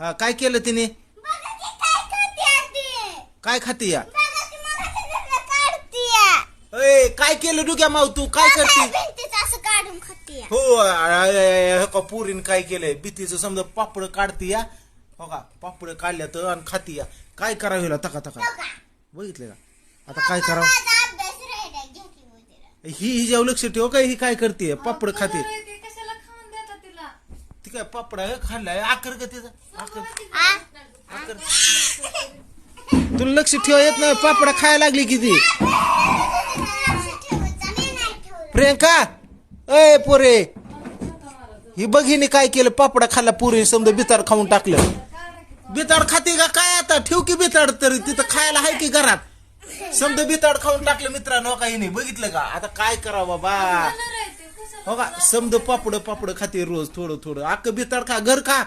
हा काय केलं तिने? काय खाते या? काय केलं डुग्या माव तू? काय करते. हो पुरीन काय केलंय? भीतीचं समजा पापड काढते या. हो का? पापड काढल्यात आणि खाती या. काय करावं हिला? तका तका. बघा. बघितलं का? आता काय करावं. ही हिच्यावर लक्ष ठेव काय ही काय करते पापड खाते ती काय पापड खाल्लाय आकर का तिचा? आकर. आकर. तुला लक्ष ठेवा येत नाही. पापड खायला लागली किती? प्रियंका अय पोरे. ही बघीने काय केलं? पापडा खाल्ला पोरी समजा बिताड खाऊन टाकलं. बिताड खाते का? काय आता? ठेव की बिताड तरी. तिथं खायला आहे की घरात? समजा बिताड खाऊन टाकलं मित्रांनो काही नाही बघितलं का? आता काय करा बाबा? हो का? समद पापड पापड खाते रोज थोडं थोडं. अक्क बिताड खा घर खा.